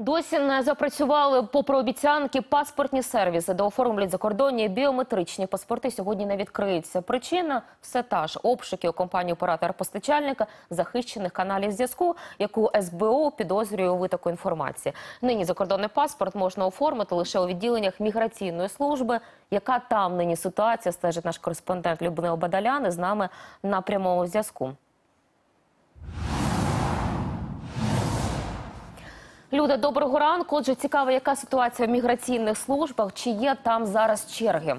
Досі не запрацювали попри обіцянки паспортні сервіси, де оформлюють закордонні біометричні паспорти. Сьогодні не відкриються. Причина все та ж обшуки у компанії оператора постачальника захищених каналів зв'язку, яку СБУ підозрює у витоку інформації. Нині закордонний паспорт можна оформити лише у відділеннях міграційної служби. Яка там нині ситуація? Стежить наш кореспондент Людмила Бадалян з нами на прямому зв'язку. Люда, доброго ранку. Отже, цікаво, яка ситуація в міграційних службах? Чи є там зараз черги?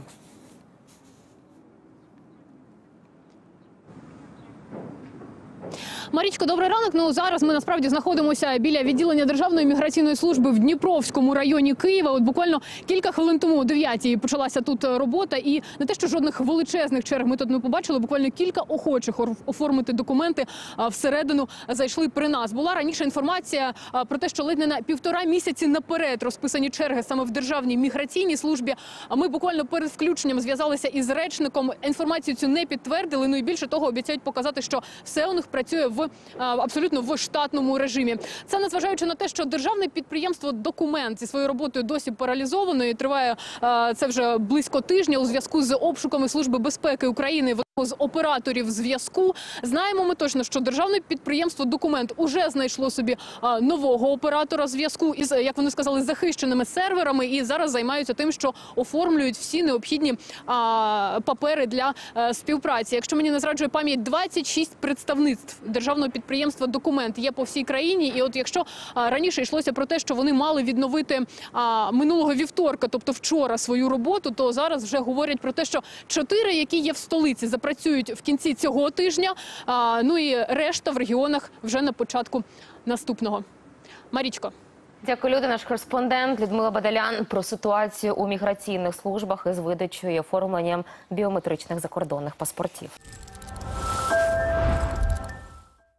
Марічко, добрий ранок. Ну зараз ми насправді знаходимося біля відділення Державної міграційної служби в Дніпровському районі Києва. От буквально кілька хвилин тому о 9 почалася тут робота, і не те, що жодних величезних черг ми тут не побачили. Буквально кілька охочих ор- оформити документи всередину зайшли при нас. Була раніше інформація про те, що ледь не на півтора місяці наперед розписані черги саме в державній міграційній службі. А ми буквально перед включенням зв'язалися із речником. Інформацію цю не підтвердили. Ну і більше того, обіцяють показати, що все у них працює в а, абсолютно в штатному режимі. Це незважаючи на те, що державне підприємство документ зі своєю роботою досі паралізовано і триває це вже близько тижня у зв'язку з обшуками служби безпеки України. З операторів зв'язку знаємо ми точно, що державне підприємство документ уже знайшло собі нового оператора зв'язку із як вони сказали захищеними серверами, і зараз займаються тим, що оформлюють всі необхідні папери для е, співпраці. Якщо мені не зраджує пам'ять, 26 представництв державного підприємства документ є по всій країні. І от якщо раніше йшлося про те, що вони мали відновити минулого вівторка, тобто вчора, свою роботу, то зараз вже говорять про те, що чотири, які є в столиці, запрацюють в кінці цього тижня. Ну і решта в регіонах вже на початку наступного. Марічко. Дякую, люди. Наш кореспондент Людмила Бадалян про ситуацію у міграційних службах із видачею і оформленням біометричних закордонних паспортів.